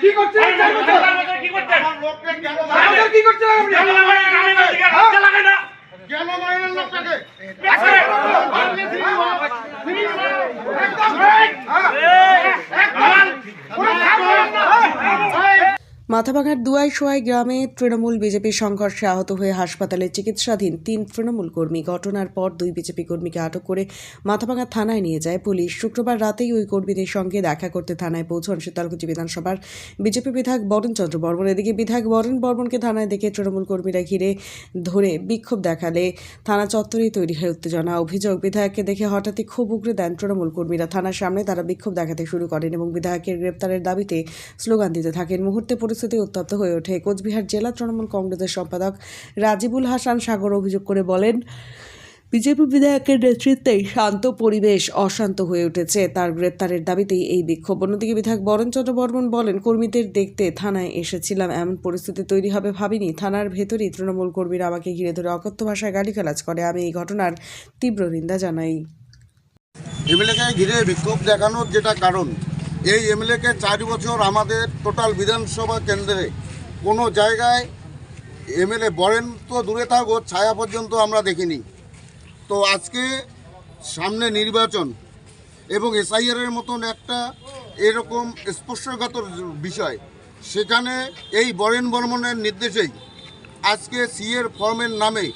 কি করছেন? কি করছেন? বছর? কি করতে চার বছর কি করছে আপনি? কেন মারেন লোকটাকে? মাথাভাঙার দুয়াই সোয়াই গ্রামে তৃণমূল বিজেপির সংঘর্ষে আহত হয়ে হাসপাতালে চিকিৎসাধীন তিন তৃণমূল কর্মী। ঘটনার পর দুই বিজেপি কর্মীকে আটক করে মাথাভাঙা থানায় নিয়ে যায় পুলিশ। শুক্রবার রাতেই ওই কর্মীদের সঙ্গে দেখা করতে থানায় পৌঁছন শীতলকুচি বিধানসভার বিজেপি বিধায়ক বরণ চন্দ্র বর্মন। এদিকে বিধায়ক বরণ বর্মনকে থানায় দেখে তৃণমূল কর্মীরা ঘিরে ধরে বিক্ষোভ দেখালে থানা চত্বরেই তৈরি হয় উত্তেজনা। অভিযোগ, বিধায়ককে দেখে হঠাৎই ক্ষোভ উগড়ে দেন তৃণমূল কর্মীরা। থানার সামনে তারা বিক্ষোভ দেখাতে শুরু করেন এবং বিধায়কের গ্রেপ্তারের দাবিতে স্লোগান দিতে থাকেন। মুহূর্তে পরিস্থিতি উত্তপ্ত হয়ে ওঠে। কোচবিহার জেলা তৃণমূল কংগ্রেসের সম্পাদক রাজিবুল হাসান সাগর অভিযোগ করে বলেন, বিজেপি বিধায়কের নেতৃত্বে শান্ত পরিবেশ অশান্ত হয়ে উঠেছে। তার গ্রেপ্তারের দাবিতেই এই বিক্ষোভ। অন্যদিকে বিধায়ক বরণচন্দ্র বর্মন বলেন, কর্মীদের দেখতে থানায় এসেছিলাম, এমন পরিস্থিতি তৈরি হবে ভাবিনি। থানার ভেতরেই তৃণমূল কর্মীরা আমাকে ঘিরে ধরে অকথ্য ভাষায় গালিগালাজ করে। আমি এই ঘটনার তীব্র নিন্দা জানাই। এমএলএকে ঘিরে বিক্ষোভ দেখানোর যেটা কারণ এই এমএলএকে চার বছর আমাদের টোটাল বিধানসভা কেন্দ্রে কোনো জায়গায় এমএলএ বরেন তো দূরে থাকো ছায়া পর্যন্ত আমরা দেখিনি। তো আজকে সামনে নির্বাচন এবং এসআইআরের মতন একটা এরকম স্পর্শকাতর বিষয়, সেখানে এই বরেন বর্মনের নির্দেশেই আজকে সিএর ফর্মের নামে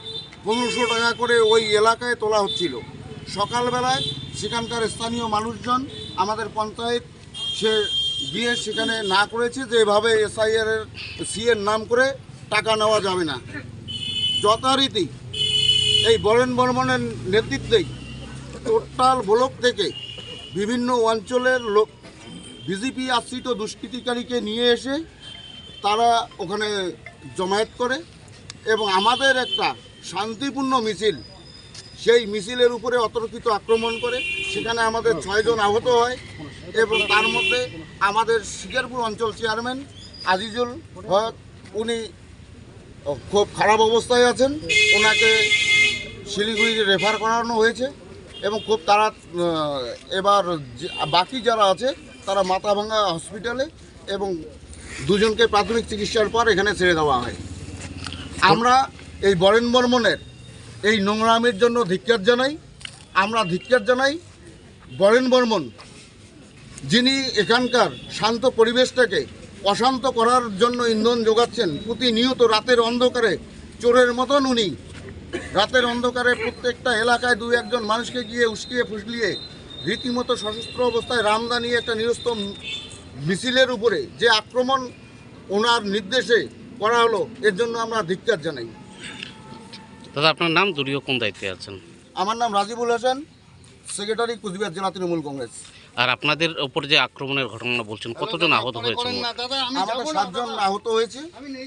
পনেরোশো টাকা করে ওই এলাকায় তোলা হচ্ছিল। সকালবেলায় সেখানকার স্থানীয় মানুষজন, আমাদের পঞ্চায়েত সে গিয়ে সেখানে না করেছে যে এভাবে এসআইআর এর সিএর নাম করে টাকা নেওয়া যাবে না। যথারীতি এই বরেন বর্মনের নেতৃত্বেই টোটাল ব্লক থেকে বিভিন্ন অঞ্চলের লোক বিজেপি আশ্রিত দুষ্কৃতিকারীকে নিয়ে এসে তারা ওখানে জমায়েত করে এবং আমাদের একটা শান্তিপূর্ণ মিছিল সেই মিছিলের উপরে অতর্কিত আক্রমণ করে সেখানে আমাদের ছয়জন আহত হয় এবং তার মধ্যে আমাদের শিকারপুর অঞ্চল চেয়ারম্যান আজিজুল হক উনি খুব খারাপ অবস্থায় আছেন। ওনাকে শিলিগুড়ি রেফার করানো হয়েছে এবং খুব তারা এবার বাকি যারা আছে তারা মাথাভাঙ্গা হসপিটালে এবং দুজনকে প্রাথমিক চিকিৎসার পর এখানে ছেড়ে দেওয়া হয়। আমরা এই বরেন বর্মনের এই নোংরামের জন্য ধিক্কার জানাই। আমরা ধিক্কার জানাই বরেন বর্মন, যিনি এখানকার শান্ত পরিবেশটাকে অশান্ত করার জন্য ইন্ধন যোগাচ্ছেন। প্রতিনিয়ত রাতের অন্ধকারে, চোরের মতন উনি। রাতের অন্ধকারে প্রত্যেকটা এলাকায় দু একজন মানুষকে গিয়ে উস্কিয়ে ফুসলিয়ে রীতিমতো সশস্ত্র অবস্থায় রামদা নিয়ে একটা নিরস্ত মিছিলের উপরে যে আক্রমণ ওনার নির্দেশে করা হলো, এর জন্য আমরা ধিক্কার জানাই। দাদা আপনার নাম দলীয় কোন দায়িত্বে আছেন? আমার নাম রাজিবুল হাসান সেক্রেটারি কুচবিহার জেলা তৃণমূল কংগ্রেস। আর আপনাদের ওপর যে আক্রমণের ঘটনা বলছেন কতজন আহত হয়েছে আমাদের সাতজন আহত হয়েছে।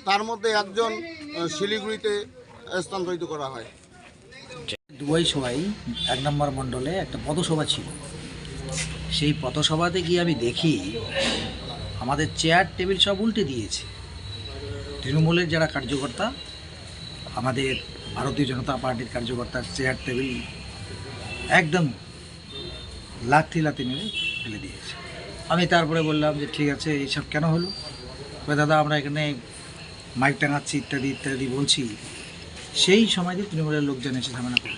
তার মধ্যে একজন শিলিগুড়িতে স্থানান্তরিত করা হয়। দুবাই সবাই এক নম্বর মণ্ডলে একটা পথসভা ছিল। সেই পথসভাতে গিয়ে আমি দেখি আমাদের চেয়ার টেবিল সব উল্টে দিয়েছে। তৃণমূলের যারা কার্যকর্তা আমাদের ভারতীয় জনতা পার্টির কার্যকর্তার চেয়ার টেবিল একদম লাথি লাথি মেরে ফেলে দিয়েছে। আমি তারপরে বললাম যে, ঠিক আছে, এইসব কেন হলো? দাদা, আমরা এখানে মাইক টাঙাচ্ছি, ইত্যাদি ইত্যাদি বলছি। সেই সময় দিয়ে তৃণমূলের লোকজন এসে ঝামেলা করে।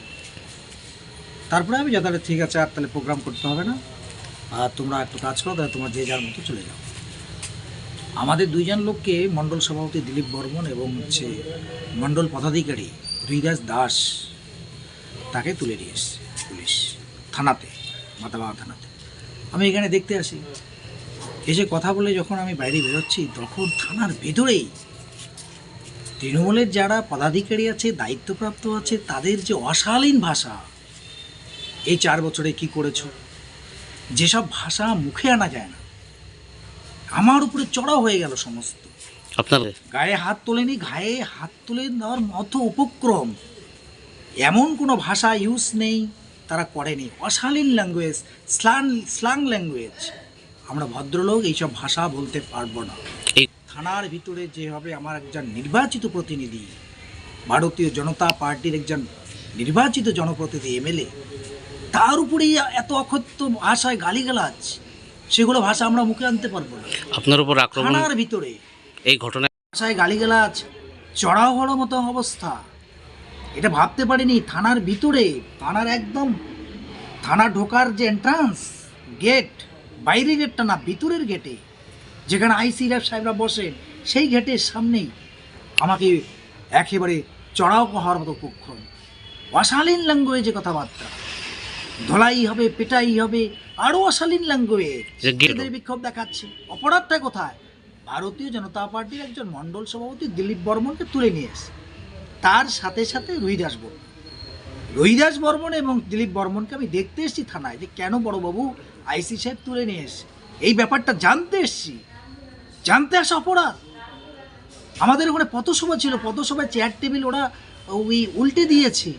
তারপরে আমি যথাযথ ঠিক আছে, আর তাহলে প্রোগ্রাম করতে হবে না। আর তোমরা একটু কাজ করো, তাহলে তোমরা যে যার মতো চলে যাও। আমাদের দুইজন লোককে মণ্ডল সভাপতি দিলীপ বর্মন এবং হচ্ছে মণ্ডল পদাধিকারী রুইদাস দাস তাকে তুলে নিয়ে এসছে পুলিশ থানাতে মাতাবাড়া থানাতে। আমি এখানে দেখতে আসি। এসে কথা বলে যখন আমি বাইরে বেরোচ্ছি, তখন থানার ভেতরেই তৃণমূলের যারা পদাধিকারী আছে, দায়িত্বপ্রাপ্ত আছে, তাদের যে অশালীন ভাষা, এই চার বছরে কি করেছ? যেসব ভাষা মুখে আনা যায় না, আমার উপরে চড়াও হয়ে গেল সমস্ত। আপনার গায়ে হাত তোলেনি গায়ে হাত তুলে দেওয়ার মতো উপক্রম। এমন কোনো ভাষা ইউজ নেই তারা করেনি। অশালীন ল্যাঙ্গুয়েজ স্লাং স্লাং ল্যাঙ্গুয়েজ আমরা ভদ্রলোক এইসব ভাষা বলতে পারব না। থানার ভিতরে যেভাবে আমার একজন নির্বাচিত প্রতিনিধি ভারতীয় জনতা পার্টির একজন নির্বাচিত জনপ্রতিনিধি এমএলএ তার উপরেই এত অক্ষত্য ভাষায় গালিগালাজ সেগুলো ভাষা আমরা মুখে আনতে পারব না। আপনার উপর আক্রমণ থানার ভিতরে এই ঘটনায় ভাষায় গালিগালাজ চড়াও হওয়ার মতো অবস্থা। এটা ভাবতে পারিনি থানার ভিতরে থানার একদম থানা ঢোকার যে এন্ট্রান্স গেট বাইরের গেটটা না ভিতরের গেটে যেখানে আইসি র্যাব সাহেবরা বসেন সেই গেটের সামনেই আমাকে একেবারে চড়াও হওয়ার মতো উপক্রম অশালীন ল্যাঙ্গুয়েজে কথাবার্তা। ধলাই হবে পেটাই হবে আরও অশালীন ল্যাঙ্গুয়েজ বিক্ষোভ দেখাচ্ছে। অপরাধটা কোথায়? ভারতীয় জনতা পার্টির একজন মণ্ডল সভাপতি দিলীপ বর্মনকে তুলে নিয়ে এসে তার সাথে সাথে রুহিদাস বর্মন। রুহিদাস বর্মন এবং দিলীপ বর্মনকে আমি দেখতে এসেছি থানায় যে কেন বড়বাবু আইসি সাহেব তুলে নিয়ে এসে এই ব্যাপারটা জানতে এসেছি। জানতে আসা অপরাধ। আমাদের ওখানে পথসভা ছিল, পথসভায় চেয়ার টেবিল ওরা ওই উল্টে দিয়েছে।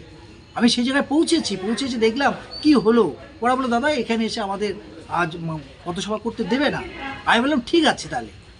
আমি সেই জায়গায় পৌঁছেছি পৌঁছেছি দেখলাম কি হলো। ওরা বলল, দাদা, এখানে এসে আমাদের আজ পথসভা করতে দেবে না। আমি বললাম, ঠিক আছে তাহলে।